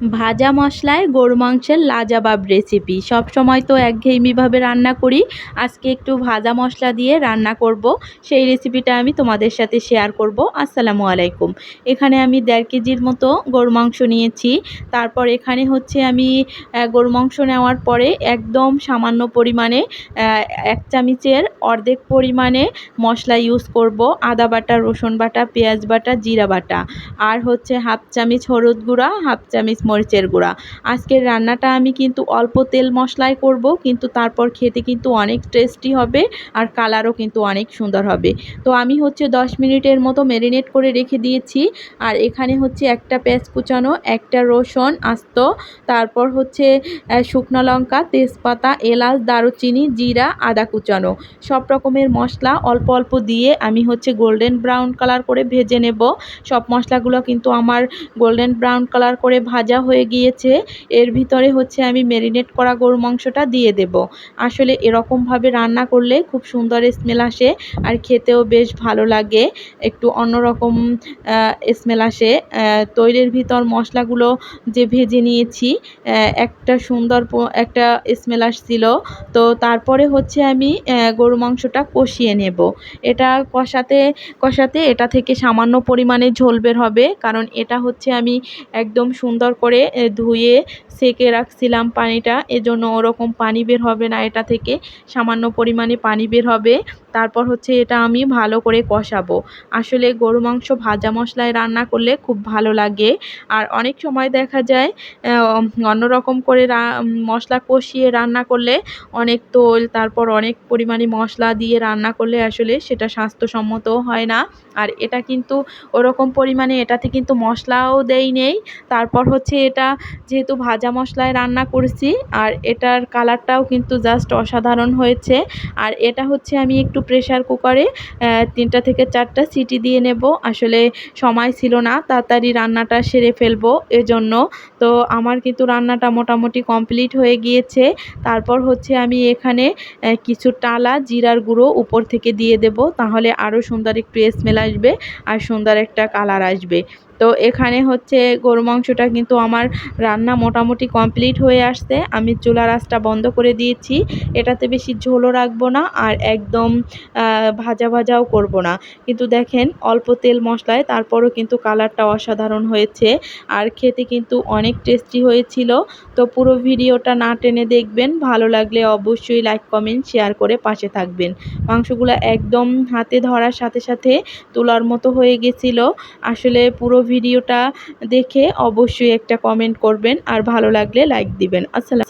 ভাজা মশলায় গরু মাংসের লাজাবাব রেসিপি সব সময় তো একঘেয়েমিভাবে রান্না করি। আজকে একটু ভাজা মশলা দিয়ে রান্না করব। সেই রেসিপিটা আমি তোমাদের সাথে শেয়ার করব। আসসালামু আলাইকুম। এখানে আমি দেড় কেজির মতো গরু মাংস নিয়েছি। তারপর এখানে হচ্ছে আমি গরু মাংস নেওয়ার পরে একদম সামান্য পরিমাণে এক চামিচের অর্ধেক পরিমাণে মশলা ইউজ করব। আদা বাটা, রসুন বাটা, পেঁয়াজ বাটা, জিরা বাটা। আর হচ্ছে হাফ চামিচ হলুদ গুঁড়া, হাফ চামচ মরিচের গুঁড়া। আজকের রান্নাটা আমি কিন্তু অল্প তেল মশলায় করব, কিন্তু তারপর খেতে কিন্তু অনেক টেস্টি হবে আর কালারও কিন্তু অনেক সুন্দর হবে। তো আমি হচ্ছে 10 মিনিটের মতো ম্যারিনেট করে রেখে দিয়েছি। আর এখানে হচ্ছে একটা পেঁয়াজ কুচানো, একটা রসুন আস্ত, তারপর হচ্ছে শুকনো লঙ্কা, তেজপাতা, এলাচ, দারুচিনি, জিরা, আদা কুচানো। সব রকমের মশলা অল্প অল্প দিয়ে আমি হচ্ছে গোল্ডেন ব্রাউন কালার করে ভেজে নেব। সব মশলাগুলো কিন্তু আমার গোল্ডেন ব্রাউন কালার করে ভাজা হয়ে গিয়েছে, এর ভিতরে হচ্ছে আমি ম্যারিনেট করা গরু মাংসটা দিয়ে দেব। আসলে এরকমভাবে রান্না করলে খুব সুন্দর স্মেল আসে আর খেতেও বেশ ভালো লাগে। একটু অন্যরকম স্মেল আসে। তৈলের ভিতর মশলাগুলো যে ভেজে নিয়েছি একটা সুন্দর একটা স্মেল আসছিল। তো তারপরে হচ্ছে আমি গরু মাংসটা কষিয়ে নেব। এটা কষাতে কষাতে এটা থেকে সামান্য পরিমাণে ঝোল বের হবে, কারণ এটা হচ্ছে আমি একদম সুন্দর করে ধুয়ে সেকে রাখছিলাম পানিটা। এজন্য ওরকম পানি বের হবে না, এটা থেকে সামান্য পরিমাণে পানি বের হবে। তারপর হচ্ছে এটা আমি ভালো করে কষাবো। আসলে গরু মাংস ভাজা মশলায় রান্না করলে খুব ভালো লাগে। আর অনেক সময় দেখা যায় অন্যরকম করে মশলা কষিয়ে রান্না করলে অনেক তোল, তারপর অনেক পরিমাণে মশলা দিয়ে রান্না করলে আসলে সেটা স্বাস্থ্যসম্মতও হয় না। আর এটা কিন্তু ওরকম পরিমাণে এটাতে কিন্তু মশলাও দেই নেই। তারপর হচ্ছে এটা যেহেতু ভাজা মশলায় রান্না করেছি, আর এটার কালারটাও কিন্তু জাস্ট অসাধারণ হয়েছে। আর এটা হচ্ছে আমি একটু প্রেশার কুকারে তিনটা থেকে চারটা সিটি দিয়ে নেব। আসলে সময় ছিল না, তাড়াতাড়ি রান্নাটা সেরে ফেলব এজন্য। তো আমার কিন্তু রান্নাটা মোটামুটি কমপ্লিট হয়ে গিয়েছে। তারপর হচ্ছে আমি এখানে কিছু টালা জিরার গুঁড়ো উপর থেকে দিয়ে দেব, তাহলে আরও সুন্দর একটু স্মেল আসবে আর সুন্দর একটা কালার আসবে। তো এখানে হচ্ছে গরু মাংসটা কিন্তু আমার রান্না মোটামুটি কমপ্লিট হয়ে আসছে। আমি চুলা আঁচটা বন্ধ করে দিয়েছি। এটাতে বেশি ঝোলও রাখব না আর একদম ভাজা ভাজাও করব না। কিন্তু দেখেন অল্প তেল মশলায় তারপরও কিন্তু কালারটা অসাধারণ হয়েছে। আর খেতে কিন্তু অনেক টেস্টি হয়েছিল। তো পুরো ভিডিওটা না টেনে দেখবেন। ভালো লাগলে অবশ্যই লাইক, কমেন্ট, শেয়ার করে পাশে থাকবেন। মাংসগুলো একদম হাতে ধরার সাথে সাথে তোলার মতো হয়ে গেছিল। আসলে পুরো ভিডিওটা দেখে অবশ্যই একটা কমেন্ট করবেন আর ভালো লাগলে লাইক দিবেন। আসসালাম